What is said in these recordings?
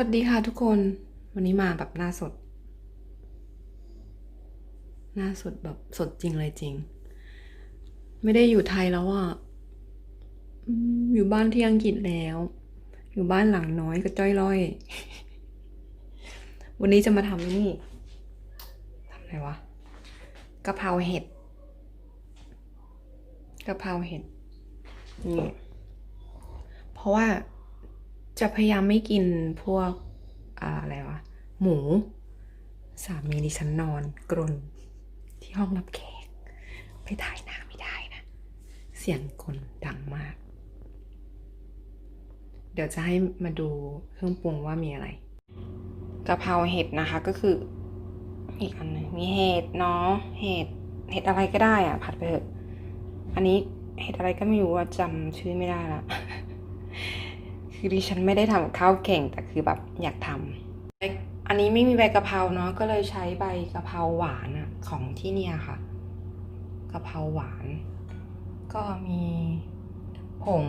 วัสดีค่ะทุกคน วันนี้มาแบบหน้าสด หน้าสดแบบสดจริงเลยจริง ไม่ได้อยู่ไทยแล้วอะอยู่บ้านที่อังกฤษแล้ว อยู่บ้านหลังน้อยก็จ้อยล่อย วันนี้จะมาทำนี่ทำอะไรวะกะเพราเห็ดกะเพราเห็ดนี่เพราะว่า จะพยายามไม่กินพวกอะไรวะ หมู สามีดิฉันนอนกรนที่ห้องรับแขก ไปถ่ายหน้าไม่ได้นะ เสียงคนดังมาก เดี๋ยวจะให้มาดูเครื่องปรุงว่ามีอะไรกะเพราเห็ดนะคะก็คือ อีกอันหนึงมีเห็ดเนาะเห็ดเห็ดอะไรก็ได้อะผัดไปเถอะ อันนี้เห็ดอะไรก็ไม่รู้ว่าจำชื่อไม่ได้ละ คือดิฉันไม่ได้ทำกับข้าวเก่งแต่คือแบบอยากทำอันนี้ไม่มีใบกะเพราเนาะก็เลยใช้ใบกะเพราหวานอะของที่เนี่ยค่ะกะเพราหวาน ก็มีผง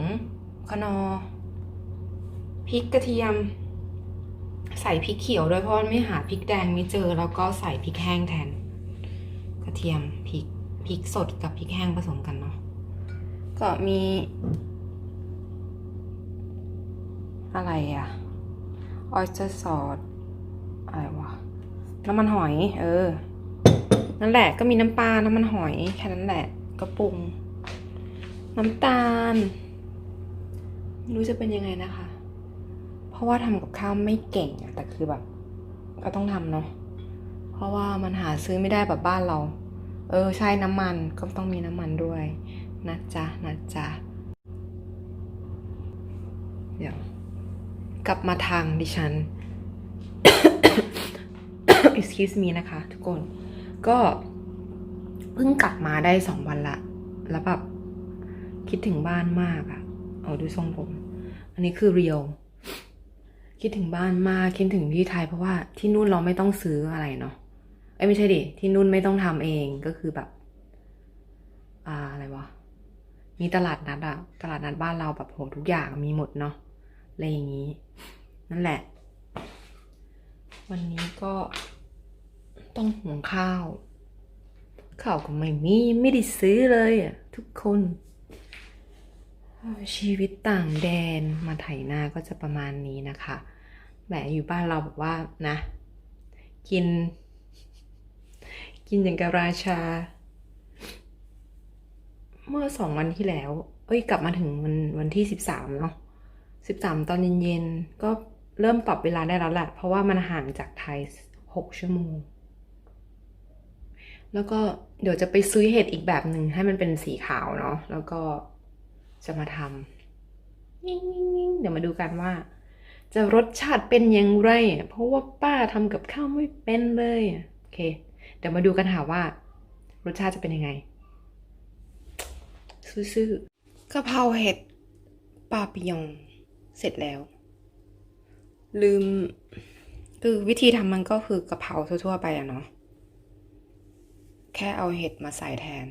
คะนอพริกกระเทียม ใส่พริกเขียวด้วยเพราะไม่หาพริกแดงไม่เจอแล้วก็ใส่พริกแห้งแทน กระเทียมพริกพริกสดกับพริกแห้งผสมกันเนาะก็มี อะไรอะออยสเตอร์ซอสอะไรวะ น้ำมันหอย เออ นั่นแหละก็มีน้ำปลา น้ำมันหอย แค่นั้นแหละ ก็ปรุง น้ำตาล รู้จะเป็นยังไงนะคะ เพราะว่าทำกับข้าวไม่เก่งอะแต่คือแบบ ก็ต้องทำเนาะ เพราะว่ามันหาซื้อไม่ได้แบบบ้านเรา เออ ใช่น้ำมันก็ต้องมีน้ำมันด้วยนะจ๊ะนะจ๊ะเดี๋ยว กลับมาทางดิฉัน excuse me นะคะ ทุกคน ก็เพิ่งกลับมาได้สองวันละ แล้วแบบคิดถึงบ้านมากอะเอาดูทรงผม อันนี้คือเรียว คิดถึงบ้านมาก คิดถึงที่ไทยเพราะว่าที่นู่นเราไม่ต้องซื้ออะไรเนาะเอ้ยไม่ใช่ดิ ที่นู่นไม่ต้องทำเองก็คือแบบ อ่าอะไรวะ มีตลาดนัดอะตลาดนัดบ้านเราแบบโหทุกอย่างมีหมดเนาะ อะไรอย่างนี้ นั่นแหละ วันนี้ก็ต้องหุงข้าว ข้าวก็ไม่มีไม่ได้ซื้อเลยอะทุกคนชีวิตต่างแดนมาไถนาก็จะประมาณนี้นะคะแหมอยู่บ้านเราแบบว่านะ กิน กินอย่างกับราชา เมื่อสองวันที่แล้ว เอ้ย กลับมาถึงวันวันที่สิบสามเนาะ สิบสามตอนเย็นๆ ก็เริ่มปรับเวลาได้แล้วแหละ เพราะว่ามันห่างจากไทยหกชั่วโมง แล้วก็เดี๋ยวจะไปซื้อเห็ดอีกแบบหนึ่งให้มันเป็นสีขาวเนาะ แล้วก็จะมาทำนิ่งๆเดี๋ยวมาดูกันว่า จะรสชาติเป็นย่างไรเพราะว่าป้าทำกับข้าวไม่เป็นเลย โอเค เดี๋ยวมาดูกันค่ะว่า รสชาติจะเป็นยังไง ซื่อๆกะเพราเห็ดปาปิยอง เสร็จแล้ว ลืม คือวิธีทำมันก็คือกะเพราทั่วๆไปอะเนาะแค่เอาเห็ดมาใส่แทน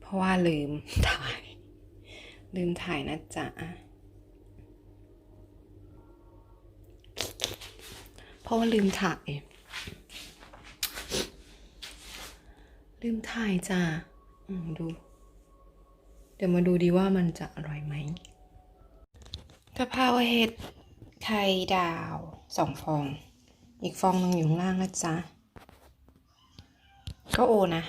เพราะว่าลืมถ่าย ลืมถ่ายนะจ๊ะเพราะว่าลืมถ่าย ลืมถ่ายจ้ะอืมดู เดี๋ยวมาดูดีว่ามันจะอร่อยไหม กะเพราเห็ดไข่ดาวสองฟอง อีกฟองหนึงอยู่ข้างล่างนะจ๊ะ ก็โอนะ